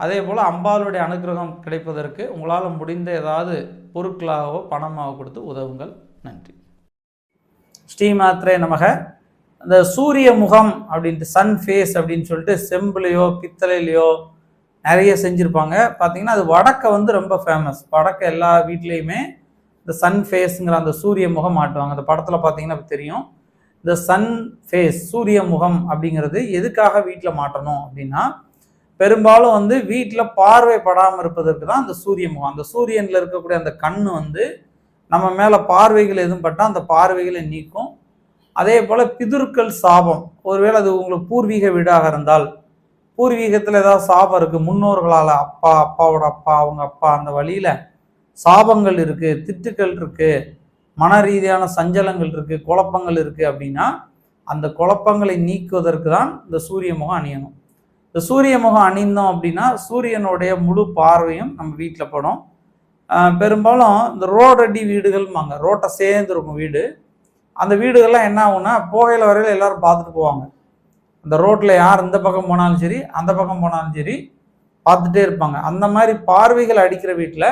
அதே போல் அம்பாளுடைய அனுகிரகம் கிடைப்பதற்கு உங்களால் முடிந்த ஏதாவது பொருட்களாகவோ பணமாகவோ கொடுத்து உதவுங்கள். நன்றி. ஸ்ரீமாத்ரே நமக. இந்த சூரிய முகம் அப்படின்ட்டு சன் ஃபேஸ் அப்படின்னு சொல்லிட்டு செம்புலையோ பித்தளையிலையோ நிறைய செஞ்சுருப்பாங்க. பார்த்தீங்கன்னா அது வடக்க வந்து ரொம்ப ஃபேமஸ் வடக்க எல்லா வீட்லேயுமே இந்த சன் ஃபேஸுங்கிற அந்த சூரிய முகம் மாட்டுவாங்க. அந்த படத்தில் பார்த்தீங்கன்னா தெரியும். இந்த சன் ஃபேஸ் சூரிய முகம் அப்படிங்கிறது எதுக்காக வீட்டில் மாட்டணும் அப்படின்னா பெரும்பாலும் வந்து வீட்டில் பார்வைப்படாமல் இருப்பதற்கு தான் அந்த சூரிய முகம். அந்த சூரியனில் இருக்கக்கூடிய அந்த கண் வந்து நம்ம மேலே பார்வைகள் எதுவும் பட்டால் அந்த பார்வைகளை நீக்கும். அதே போல் பிதுர்கள் சாபம். ஒருவேளை அது உங்களுக்கு பூர்வீக வீடாக இருந்தால் பூர்வீகத்தில் ஏதாவது சாபம் இருக்குது முன்னோர்களால் அப்பா அப்பாவோட அப்பா அவங்க அப்பா அந்த வழியில் சாபங்கள் இருக்குது திட்டுக்கள் இருக்குது மன ரீதியான சஞ்சலங்கள் இருக்குது குழப்பங்கள் இருக்குது அப்படின்னா அந்த குழப்பங்களை நீக்குவதற்கு தான் இந்த சூரிய முகம் அணியணும். இந்த சூரிய முகம் அணிந்தோம் அப்படின்னா சூரியனுடைய முழு பார்வையும் நம்ம வீட்டில் படும். பெரும்பாலும் இந்த ரோடடி வீடுகள்மாங்க ரோட்டை சேர்ந்து இருக்கும் வீடு. அந்த வீடுகள்லாம் என்ன ஆகும்னா போகையில் வரையில் எல்லாரும் பார்த்துட்டு போவாங்க. அந்த ரோட்டில் யார் இந்த பக்கம் போனாலும் சரி அந்த பக்கம் போனாலும் சரி பார்த்துட்டே இருப்பாங்க. அந்த மாதிரி பார்வைகள் அடிக்கிற வீட்டில்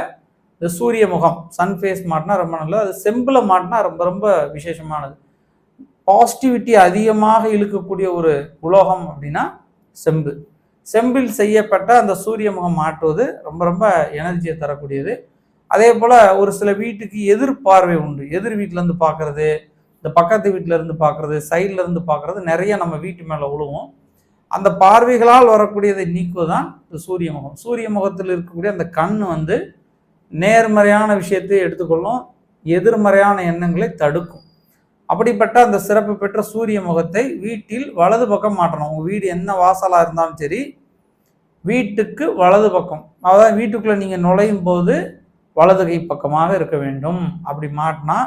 இந்த சூரிய முகம் சன் ஃபேஸ் மாட்டினா ரொம்ப நல்லது. அது செம்பில் மாட்டினா ரொம்ப ரொம்ப விசேஷமானது. பாசிட்டிவிட்டி அதிகமாக இழுக்கக்கூடிய ஒரு உலோகம் அப்படின்னா செம்பு செம்பில் செய்யப்பட்ட அந்த சூரிய முகம் மாட்டுவது ரொம்ப ரொம்ப எனர்ஜியை தரக்கூடியது. அதே போல் ஒரு சில வீட்டுக்கு எதிர்பார்வை உண்டு. எதிர் வீட்டிலேருந்து பார்க்குறது இந்த பக்கத்து வீட்டிலேருந்து இருந்து சைட்லேருந்து பார்க்குறது இருந்து நிறைய நம்ம வீட்டு மேலே விழுவோம் அந்த பார்வைகளால் வரக்கூடியதை நீக்குவதுதான் இந்த சூரிய முகம். சூரிய முகத்தில் இருக்கக்கூடிய அந்த கண் வந்து நேர்மறையான விஷயத்தை எடுத்துக்கொள்ளும் எதிர்மறையான எண்ணங்களை தடுக்கும். அப்படிப்பட்ட அந்த சிறப்பு பெற்ற சூரிய முகத்தை வீட்டில் வலது பக்கம் மாட்டணும் உங்கள் வீடு என்ன வாசலாக இருந்தாலும் சரி வீட்டுக்கு வலது பக்கம். அதாவது வீட்டுக்குள்ளே நீங்கள் நுழையும் போது வலது கை பக்கமாக இருக்க வேண்டும். அப்படி மாட்டினா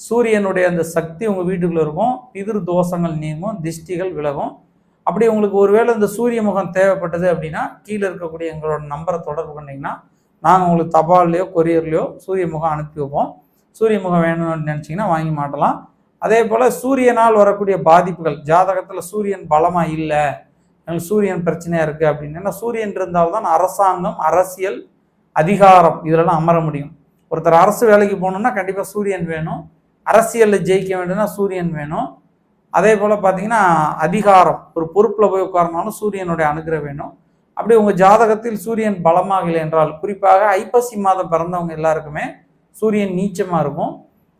சூரியனுடைய அந்த சக்தி உங்கள் வீட்டுக்குள்ளே இருக்கும். எதிர் தோஷங்கள் நீங்கும் திஷ்டிகள் விலகும். அப்படி உங்களுக்கு ஒருவேளை இந்த சூரிய முகம் தேவைப்பட்டது அப்படின்னா கீழே இருக்கக்கூடிய எங்களோட நம்பரை தொடர்பு பண்ணிங்கன்னா நாங்கள் உங்களுக்கு தபால்லையோ கொரியர்லையோ சூரிய முகம் அனுப்பி வைப்போம். சூரிய முகம் வேணும்னு நினச்சிங்கன்னா வாங்கி மாட்டலாம். அதே போல் சூரியனால் வரக்கூடிய பாதிப்புகள் ஜாதகத்தில் சூரியன் பலமாக இல்லை எனக்கு சூரியன் பிரச்சனையாக இருக்குது அப்படின்னு ஏன்னா சூரியன் இருந்தால்தான் அரசாங்கம் அரசியல் அதிகாரம் இதிலெல்லாம் அமர முடியும். ஒருத்தர் அரசு வேலைக்கு போகணுன்னா கண்டிப்பாக சூரியன் வேணும். அரசியலில் ஜெயிக்க வேண்டும்னா சூரியன் வேணும். அதே போல் பார்த்தீங்கன்னா அதிகாரம் ஒரு பொறுப்பில் போய் உட்காரனாலும் சூரியனுடைய அனுகிரகம் வேணும். அப்படி உங்கள் ஜாதகத்தில் சூரியன் பலமாக இல்லை என்றால் குறிப்பாக ஐப்பசி மாதம் பிறந்தவங்க எல்லாருக்குமே சூரியன் நீச்சமாக இருக்கும்.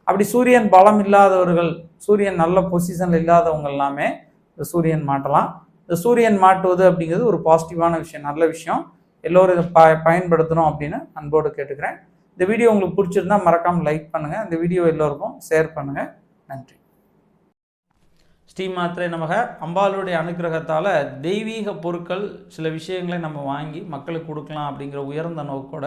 அப்படி சூரியன் பலம் இல்லாதவர்கள் சூரியன் நல்ல பொசிஷனில் இல்லாதவங்க எல்லாமே இந்த சூரியன் மாட்டலாம் இந்த சூரியன் மாட்டுவது அப்படிங்கிறது ஒரு பாசிட்டிவான விஷயம் நல்ல விஷயம். எல்லோரும் இதை ப பயன்படுத்தணும் அப்படின்னு அன்போடு கேட்டுக்கிறேன். இந்த வீடியோ உங்களுக்கு பிடிச்சிருந்தா மறக்காமல் லைக் பண்ணுங்கள் இந்த வீடியோ எல்லோருக்கும் ஷேர் பண்ணுங்கள் நன்றி. ஸ்ரீ மாத்திரை நமக. அம்பாளுடைய அனுக்கிரகத்தால் தெய்வீக பொருட்கள் சில விஷயங்களை நம்ம வாங்கி மக்களுக்கு கொடுக்கலாம் அப்படிங்கிற உயர்ந்த நோக்கோட